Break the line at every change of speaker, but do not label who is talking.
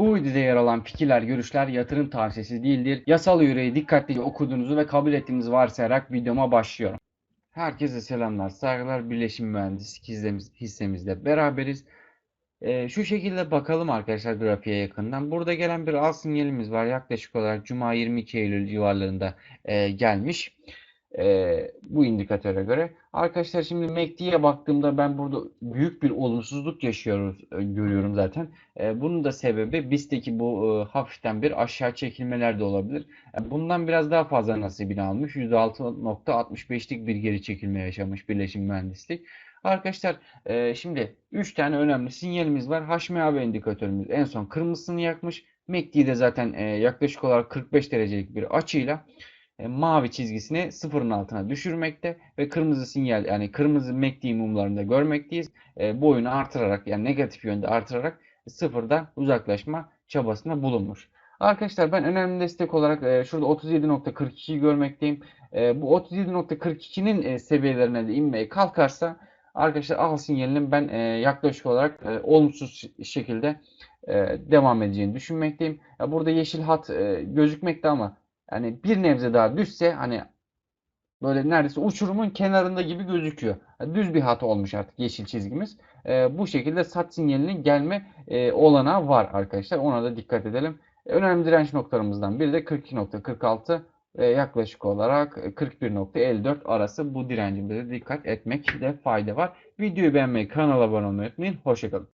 Bu videoda yer alan fikirler, görüşler yatırım tavsiyesi değildir. Yasal yüreği dikkatlice okuduğunuzu ve kabul ettiğinizi varsayarak videoma başlıyorum. Herkese selamlar, saygılar. Birleşim Mühendislik hissemiz, hissemizde beraberiz. Ee, şu şekilde bakalım arkadaşlar grafiğe yakından. Burada gelen bir al sinyalimiz var. Yaklaşık olarak Cuma 22 Eylül civarlarında e, gelmiş. E, bu indikatöre göre. Arkadaşlar şimdi MACD'ye baktığımda ben burada büyük bir olumsuzluk yaşıyoruz e, görüyorum zaten. E, bunun da sebebi BIST'teki bu e, hafiften bir aşağı çekilmeler de olabilir. E, bundan biraz daha fazla nasibini almış. %6.65'lik bir geri çekilme yaşamış Birleşim Mühendislik. Arkadaşlar e, şimdi 3 tane önemli sinyalimiz var. HMAB indikatörümüz en son kırmızısını yakmış. MACD'de zaten e, yaklaşık olarak 45 derecelik bir açıyla mavi çizgisini sıfırın altına düşürmekte ve kırmızı sinyal yani kırmızı MACD mumlarında görmekteyiz. E, boyunu artırarak yani negatif yönde artırarak sıfırdan uzaklaşma çabasında bulunmuş. Arkadaşlar ben önemli destek olarak e, şurada 37.42'yi görmekteyim. E, bu 37.42'nin e, seviyelerine de inmeye kalkarsa arkadaşlar al sinyalinin ben e, yaklaşık olarak e, olumsuz şekilde e, devam edeceğini düşünmekteyim. Burada yeşil hat e, gözükmekte ama yani bir nebze daha düşse hani böyle neredeyse uçurumun kenarında gibi gözüküyor. Düz bir hat olmuş artık yeşil çizgimiz. E, bu şekilde sat sinyalinin gelme e, olanağı var arkadaşlar. Ona da dikkat edelim. Önemli direnç noktalarımızdan biri de 42.46 ve yaklaşık olarak 41.54 arası bu direncimize dikkat etmekte fayda var. Videoyu beğenmeyi, kanala abone olmayı unutmayın. Hoşçakalın.